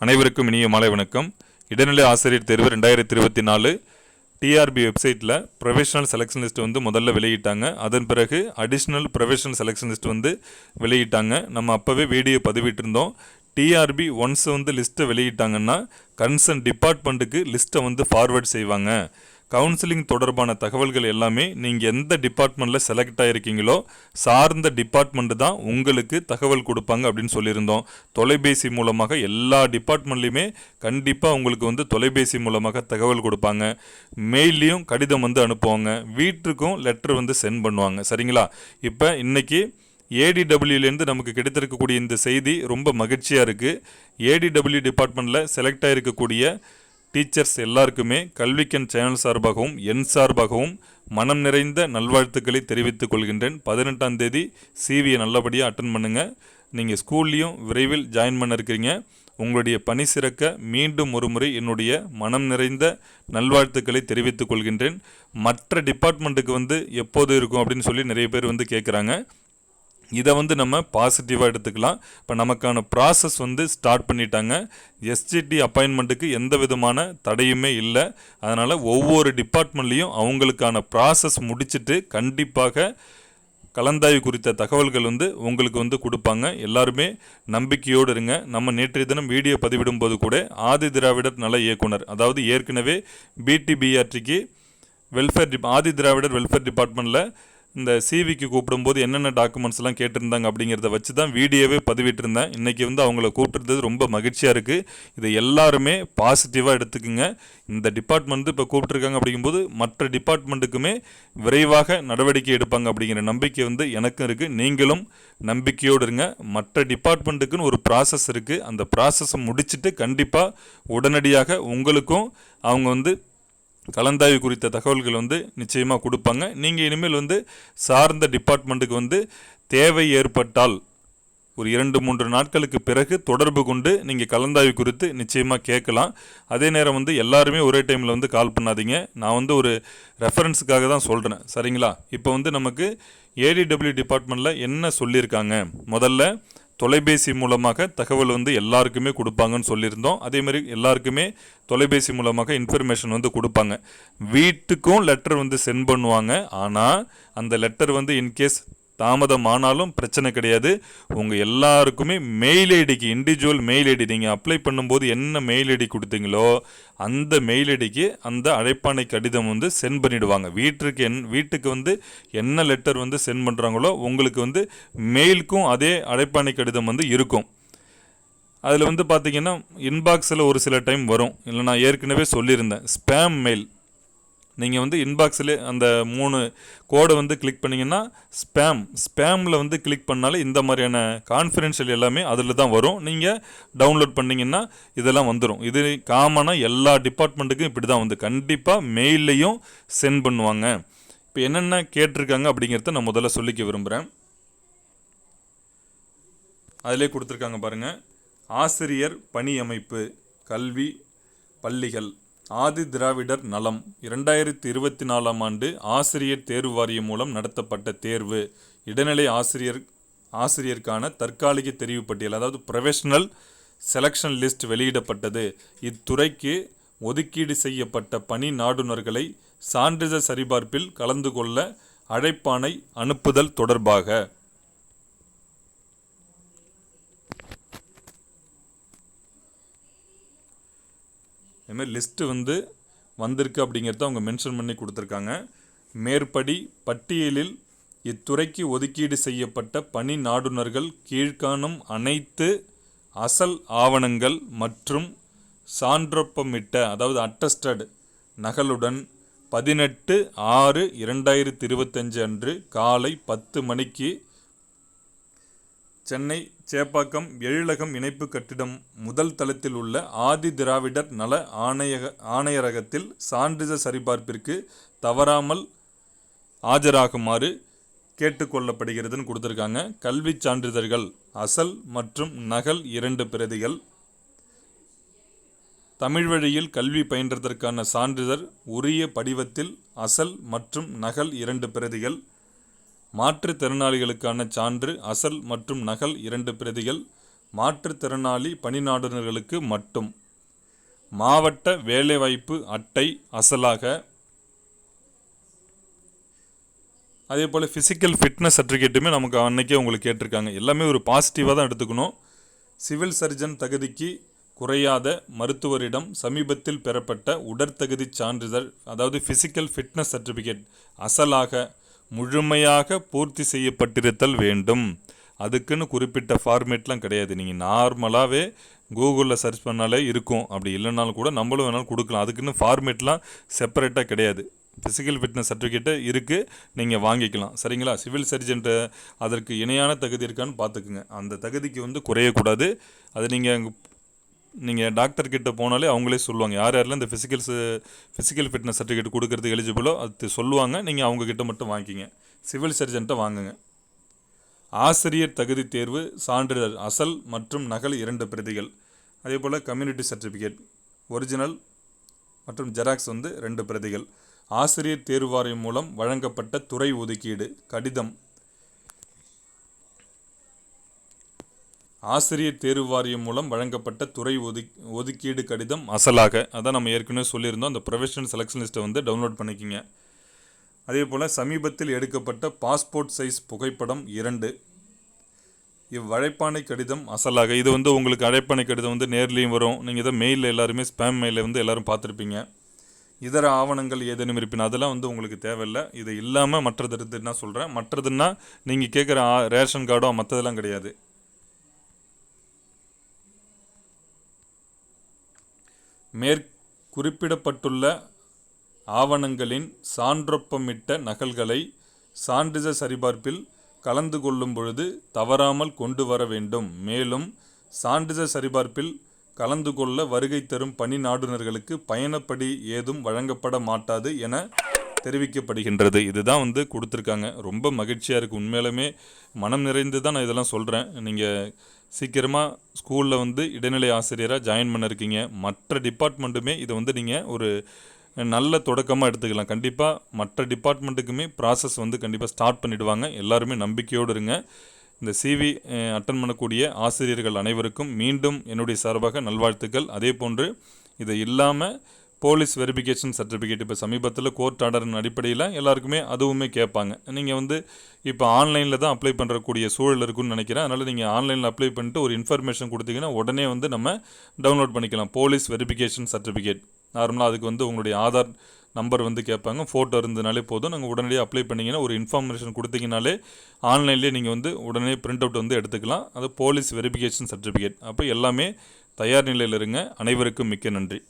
அனைவருக்கும் இனிய மாலை வணக்கம். இடைநிலை ஆசிரியர் தேர்வு ரெண்டாயிரத்தி இருபத்தி நாலு டிஆர்பி வெப்சைட்டில் ப்ரொஃபஷனல் செலெக்ஷன் லிஸ்ட் வந்து முதல்ல வெளியிட்டாங்க. அதன் பிறகு அடிஷ்னல் ப்ரொஃபஷனல் செலெக்ஷன் லிஸ்ட் வந்து வெளியிட்டாங்க. நம்ம அப்போவே வீடியோ பதிவிட்டிருந்தோம். டிஆர்பி ஒன்ஸ் வந்து லிஸ்ட்டை வெளியிட்டாங்கன்னா கன்சர்ன் டிபார்ட்மெண்ட்டுக்கு லிஸ்ட்டை வந்து ஃபார்வர்ட் செய்வாங்க. கவுன்சிலிங் தொடர்பான தகவல்கள் எல்லாமே நீங்கள் எந்த டிபார்ட்மெண்ட்டில் செலக்ட் ஆகிருக்கீங்களோ சார்ந்த டிபார்ட்மெண்ட்டு தான் உங்களுக்கு தகவல் கொடுப்பாங்க அப்படின்னு சொல்லியிருந்தோம். தொலைபேசி மூலமாக எல்லா டிபார்ட்மெண்ட்லையுமே கண்டிப்பாக உங்களுக்கு வந்து தொலைபேசி மூலமாக தகவல் கொடுப்பாங்க. மெயில்லையும் கடிதம் வந்து அனுப்புவாங்க. வீட்டுக்கும் லெட்டர் வந்து சென்ட் பண்ணுவாங்க. சரிங்களா? இப்போ இன்றைக்கி ஏடிடபிள்யூலேருந்து நமக்கு கிடைத்திருக்கக்கூடிய இந்த செய்தி ரொம்ப மகிழ்ச்சியாக இருக்குது ஏடிடபிள்யூ டிபார்ட்மெண்ட்டில் செலக்ட் ஆகிருக்கக்கூடிய டீச்சர்ஸ் எல்லாருக்குமே கல்விக்கன் சேனல் சார்பாகவும் என் சார்பாகவும் மனம் நிறைந்த நல்வாழ்த்துக்களை தெரிவித்துக் கொள்கின்றேன். பதினெட்டாம் தேதி சிவியை நல்லபடியாக அட்டன் பண்ணுங்கள் நீங்கள் ஸ்கூல்லையும் விரைவில் ஜாயின் பண்ண இருக்கிறீங்க. உங்களுடைய பணி சிறக்க மீண்டும் ஒருமுறை என்னுடைய மனம் நிறைந்த நல்வாழ்த்துக்களை தெரிவித்துக் கொள்கின்றேன். மற்ற டிபார்ட்மெண்ட்டுக்கு வந்து எப்போது இருக்கும் அப்படின்னு சொல்லி நிறைய பேர் வந்து கேட்குறாங்க இதை வந்து நம்ம பாசிட்டிவாக எடுத்துக்கலாம். இப்போ நமக்கான ப்ராசஸ் வந்து ஸ்டார்ட் பண்ணிட்டாங்க. எஸ்ஜிடி அப்பாயின்மெண்ட்டுக்கு எந்த விதமான தடையுமே இல்லை. அதனால் ஒவ்வொரு டிபார்ட்மெண்ட்லேயும் அவங்களுக்கான ப்ராசஸ் முடிச்சுட்டு கண்டிப்பாக கலந்தாய்வு குறித்த தகவல்கள் வந்து உங்களுக்கு வந்து கொடுப்பாங்க. எல்லாருமே நம்பிக்கையோடு இருங்க. நம்ம நேற்றைய தினம் வீடியோ பதிவிடும்போது கூட ஆதி திராவிடர் நல இயக்குனர் அதாவது ஏற்கனவே பிடிபிஆர்டிக்கு welfare dept Adi Dravidar welfare டிபார்ட்மெண்ட்டில் இந்த சிவிக்கு கூப்பிடும்போது என்னென்ன டாக்குமெண்ட்ஸ்லாம் கேட்டிருந்தாங்க அப்படிங்கிறத வச்சு தான் வீடியோவே பதிவிட்டிருந்தேன். இன்றைக்கி வந்து அவங்கள கூப்பிட்டுருந்தது ரொம்ப மகிழ்ச்சியாக இருக்குது இதை எல்லாருமே பாசிட்டிவாக எடுத்துக்குங்க. இந்த டிபார்ட்மெண்ட் இப்போ கூப்பிட்ருக்காங்க அப்படிங்கும்போது மற்ற டிபார்ட்மெண்ட்டுக்குமே விரைவாக நடவடிக்கை எடுப்பாங்க அப்படிங்கிற நம்பிக்கை வந்து எனக்கும் இருக்குது நீங்களும் நம்பிக்கையோடு இருங்க. மற்ற டிபார்ட்மெண்ட்டுக்குன்னு ஒரு ப்ராசஸ் இருக்குது அந்த ப்ராசஸை முடிச்சுட்டு கண்டிப்பாக உடனடியாக உங்களுக்கும் அவங்க வந்து கலந்தாய்வு குறித்த தகவல்கள் வந்து நிச்சயமாக கொடுப்பாங்க. நீங்கள் இனிமேல் வந்து சார்ந்த டிபார்ட்மெண்ட்டுக்கு வந்து தேவை ஏற்பட்டால் ஒரு இரண்டு மூன்று நாட்களுக்கு பிறகு தொடர்பு கொண்டு நீங்கள் கலந்தாய்வு குறித்து நிச்சயமாக கேட்கலாம். அதே நேரம் வந்து எல்லாருமே ஒரே டைமில் வந்து கால் பண்ணாதீங்க. நான் வந்து ஒரு ரெஃபரன்ஸுக்காக தான் சொல்கிறேன் சரிங்களா? இப்போ வந்து நமக்கு ஏடிடபிள்யூ டிபார்ட்மெண்ட்டில் என்ன சொல்லியிருக்காங்க? முதல்ல தொலைபேசி மூலமாக தகவல் வந்து எல்லாருக்குமே கொடுப்பாங்கன்னு சொல்லியிருந்தோம். அதே மாதிரி எல்லாருக்குமே தொலைபேசி மூலமாக இன்ஃபர்மேஷன் வந்து கொடுப்பாங்க. வீட்டுக்கும் லெட்டர் வந்து சென்ட் பண்ணுவாங்க. ஆனால் அந்த லெட்டர் வந்து இன்கேஸ் தாமதமானாலும் பிரச்சனை கிடையாது. உங்கள் எல்லாருக்குமே மெயில் ஐடிக்கு இண்டிவிஜுவல் மெயில் ஐடி நீங்கள் அப்ளை பண்ணும்போது என்ன மெயில் ஐடி கொடுத்தீங்களோ அந்த மெயில் ஐடிக்கு அந்த அழைப்பானை கடிதம் வந்து சென்ட் பண்ணிவிடுவாங்க வீட்டுக்கு என் வீட்டுக்கு வந்து என்ன லெட்டர் வந்து சென்ட் பண்ணுறாங்களோ உங்களுக்கு வந்து மெயிலுக்கும் அதே அழைப்பானை கடிதம் வந்து இருக்கும். அதில் வந்து பார்த்திங்கன்னா இன்பாக்ஸில் ஒரு சில டைம் வரும். இல்லை நான் ஏற்கனவே சொல்லியிருந்தேன். ஸ்பேம் மெயில் நீங்கள் வந்து இன்பாக்ஸில் அந்த மூணு கோடை வந்து கிளிக் பண்ணிங்கன்னா ஸ்பேம் ஸ்பேமில் வந்து கிளிக் பண்ணாலே இந்த மாதிரியான கான்ஃபிடென்ஷியல் எல்லாமே அதில் தான் வரும். நீங்கள் டவுன்லோட் பண்ணிங்கன்னா இதெல்லாம் வந்துடும் இது காமனாக எல்லா டிபார்ட்மெண்ட்டுக்கும் இப்படி தான் வந்து. கண்டிப்பாக மெயில்லையும் சென்ட் பண்ணுவாங்க. இப்போ என்னென்ன கேட்டிருக்காங்க அப்படிங்கிறத நான் முதல்ல சொல்லிக்க விரும்புகிறேன் அதிலே கொடுத்துருக்காங்க பாருங்கள் ஆசிரியர் பணி அமைப்பு கல்வி பள்ளிகள். ஆதி திராவிடர் நலம் இரண்டாயிரத்தி இருபத்தி நாலாம் ஆண்டு ஆசிரியர் தேர்வு வாரியம் மூலம் நடத்தப்பட்ட தேர்வு. இடைநிலை ஆசிரியர் ஆசிரியருக்கான தற்காலிக தெரிவு பட்டியல் அதாவது ப்ரொஃபஷனல் செலெக்ஷன் லிஸ்ட் வெளியிடப்பட்டது. இத்துறைக்கு ஒதுக்கீடு செய்யப்பட்ட பணி நாடுனர்களை சான்றிதழ் சரிபார்ப்பில் கலந்து கொள்ள அழைப்பானை அனுப்புதல் தொடர்பாக. இதுமாதிரி லிஸ்ட்டு வந்து வந்திருக்கு அப்படிங்கிறத அவங்க மென்ஷன் பண்ணி கொடுத்துருக்காங்க. மேற்படி பட்டியலில் இத்துறைக்கு ஒதுக்கீடு செய்யப்பட்ட பணி நாடுனர்கள் கீழ்காணும் அனைத்து அசல் ஆவணங்கள் மற்றும் சான்றொப்பமிட்ட அதாவது அட்டஸ்டட் நகலுடன் பதினெட்டு ஆறு இரண்டாயிரத்தி இருபத்தஞ்சு அன்று காலை பத்து மணிக்கு சென்னை சேப்பாக்கம் எழிலகம் இணைப்பு கட்டிடம் முதல் தளத்தில் உள்ள ஆதி திராவிடர் நல ஆணையக ஆணையரகத்தில் சான்றிதழ் சரிபார்ப்பிற்கு தவறாமல் ஆஜராகுமாறு கேட்டுக்கொள்ளப்படுகிறதுன்னு கொடுத்துருக்காங்க. கல்வி சான்றிதழ்கள் அசல் மற்றும் நகல் இரண்டு பிரதிகள். தமிழ் வழியில் கல்வி பயின்றதற்கான சான்றிதழ் உரிய படிவத்தில் அசல் மற்றும் நகல் இரண்டு பிரதிகள். மாற்றுத்திறனாளிகளுக்கான சான்று அசல் மற்றும் நகல் இரண்டு பிரதிகள் மாற்றுத்திறனாளி பணிநாடுனர்களுக்கு மட்டும். மாவட்ட வேலைவாய்ப்பு அட்டை அசலாக. அதே போல் ஃபிசிக்கல் ஃபிட்னஸ் சர்டிஃபிகேட்டுமே நமக்கு அன்னைக்கே உங்களுக்கு கேட்டிருக்காங்க. எல்லாமே ஒரு பாசிட்டிவாக தான் எடுத்துக்கணும். சிவில் சர்ஜன் தகுதிக்கு குறையாத மருத்துவரிடம் சமீபத்தில் பெறப்பட்ட உடற்தகுதி சான்றிதழ் அதாவது ஃபிசிக்கல் ஃபிட்னஸ் சர்டிஃபிகேட் அசலாக. முழுமையாக பூர்த்தி செய்யப்பட்டிருத்தல் வேண்டும். அதுக்குன்னு குறிப்பிட்ட ஃபார்மேட்லாம் கிடையாது. நீங்கள் நார்மலாகவே கூகுளில் சர்ச் பண்ணாலே இருக்கும். அப்படி இல்லைனாலும் கூட நம்மளும் வேணாலும் கொடுக்கலாம். அதுக்குன்னு ஃபார்மேட்லாம் செப்பரேட்டாக கிடையாது. ஃபிசிக்கல் ஃபிட்னஸ் சர்டிஃபிகேட்டு இருக்குது நீங்கள் வாங்கிக்கலாம். சரிங்களா? சிவில் சர்ஜன்ட்டு அதற்கு இணையான தகுதி இருக்கான்னு பார்த்துக்குங்க. அந்த தகுதிக்கு வந்து குறையக்கூடாது. அது நீங்கள் அங்கே நீங்கள் டாக்டர்கிட்ட போனாலே அவங்களே சொல்லுவாங்க. யார் யாரெல்லாம் இந்த ஃபிசிக்கல் ஃபிசிக்கல் ஃபிட்னஸ் சர்டிஃபிகேட் கொடுக்கறதுக்கு எலிஜிபிளோ அது சொல்லுவாங்க. நீங்கள் அவங்கக்கிட்ட மட்டும் வாங்கிக்கிங்க. சிவில் சர்ஜன்ட்ட வாங்குங்க. ஆசிரியர் தகுதி தேர்வு சான்றிதழ் அசல் மற்றும் நகல் இரண்டு பிரதிகள். அதே போல் கம்யூனிட்டி சர்டிஃபிகேட் ஒரிஜினல் மற்றும் ஜெராக்ஸ் வந்து ரெண்டு பிரதிகள். ஆசிரியர் தேர்வு வாரியம் மூலம் வழங்கப்பட்ட துறை ஒதுக்கீடு கடிதம் ஆசிரியர் தேர்வு வாரியம் மூலம் வழங்கப்பட்ட துறை ஒதுக் ஒதுக்கீடு கடிதம் அசலாக. அதான் நம்ம ஏற்கனவே சொல்லியிருந்தோம். அந்த ப்ரொஃபஷனல் செலெக்ஷன் லிஸ்ட்டை வந்து டவுன்லோட் பண்ணிக்கிங்க. அதே போல் சமீபத்தில் எடுக்கப்பட்ட பாஸ்போர்ட் சைஸ் புகைப்படம் இரண்டு. இவ்வழைப்பானை கடிதம் அசலாக. இது வந்து உங்களுக்கு அழைப்பானை கடிதம் வந்து நேர்லேயும் வரும். நீங்கள் இதை மெயிலில் எல்லாருமே ஸ்பேம் மெயிலில் வந்து எல்லோரும் பார்த்துருப்பீங்க. இதர ஆவணங்கள் ஏதேனும் இருப்பின் அதெல்லாம் வந்து உங்களுக்கு தேவையில்லை. இது இல்லாமல் மற்றது இருக்குதுன்னா சொல்கிறேன் மற்றதுன்னா நீங்கள் கேட்குற ரேஷன் கார்டோ மற்றதெல்லாம் கிடையாது. மேற்குறிப்பிடப்பட்டுள்ள ஆவணங்களின் சான்றொப்பமிட்ட நகல்களை சான்றிதழ் சரிபார்ப்பில் கலந்து கொள்ளும் பொழுது தவறாமல் கொண்டு வர வேண்டும். மேலும் சான்றிதழ் சரிபார்ப்பில் கலந்து கொள்ள வருகை தரும் பணி நாடுனர்களுக்கு பயணப்படி ஏதும் வழங்கப்பட மாட்டாது என தெரிவிக்கப்படுகின்றது. இதுதான் வந்து கொடுத்துருக்காங்க. ரொம்ப மகிழ்ச்சியாக இருக்குது உண்மையிலுமே மனம் நிறைந்து தான் நான் இதெல்லாம் சொல்கிறேன் நீங்கள் சீக்கிரமாக ஸ்கூலில் வந்து இடைநிலை ஆசிரியராக ஜாயின் பண்ணிருக்கீங்க. மற்ற டிபார்ட்மெண்ட்டுமே இதை வந்து நீங்கள் ஒரு நல்ல தொடக்கமாக எடுத்துக்கலாம். கண்டிப்பாக மற்ற டிபார்ட்மெண்ட்டுக்குமே ப்ராசஸ் வந்து கண்டிப்பாக ஸ்டார்ட் பண்ணிடுவாங்க. எல்லாருமே நம்பிக்கையோடு இருங்க. இந்த சிவி அட்டன் பண்ணக்கூடிய ஆசிரியர்கள் அனைவருக்கும் மீண்டும் என்னுடைய சார்பாக நல்வாழ்த்துக்கள். அதே போன்று இதை இல்லாமல் போலீஸ் வெரிஃபிகேஷன் சர்டிஃபிகேட். இப்போ சமீபத்தில் கோர்ட் ஆர்டரின் அடிப்படையில் எல்லாருக்குமே அதுவுமே கேட்பாங்க. நீங்கள் வந்து இப்போ ஆன்லைனில் தான் அப்ளை பண்ணுறக்கூடிய சூழல் இருக்குன்னு நினைக்கிறேன். அதனால் நீங்கள் ஆன்லைனில் அப்ளை பண்ணிட்டு ஒரு இன்ஃபர்மேஷன் கொடுத்தீங்கன்னா உடனே வந்து நம்ம டவுன்லோட் பண்ணிக்கலாம். Police verification certificate. நார்மலாக அதுக்கு வந்து உங்களுடைய ஆதார் நம்பர் வந்து கேட்பாங்க. ஃபோட்டோ இருந்தனாலே போதும். நாங்கள் உடனடியாக அப்ளை பண்ணிங்கன்னா ஒரு இன்ஃபர்மேஷன் கொடுத்தீங்கனாலே ஆன்லைன்லேயே நீங்கள் வந்து உடனே பிரிண்ட் அவுட் வந்து எடுத்துக்கலாம். அது போலீஸ் வெரிஃபிகேஷன் சர்டிஃபிகேட். அப்போ எல்லாமே தயார் நிலையில் இருங்க. அனைவருக்கும் மிக்க நன்றி.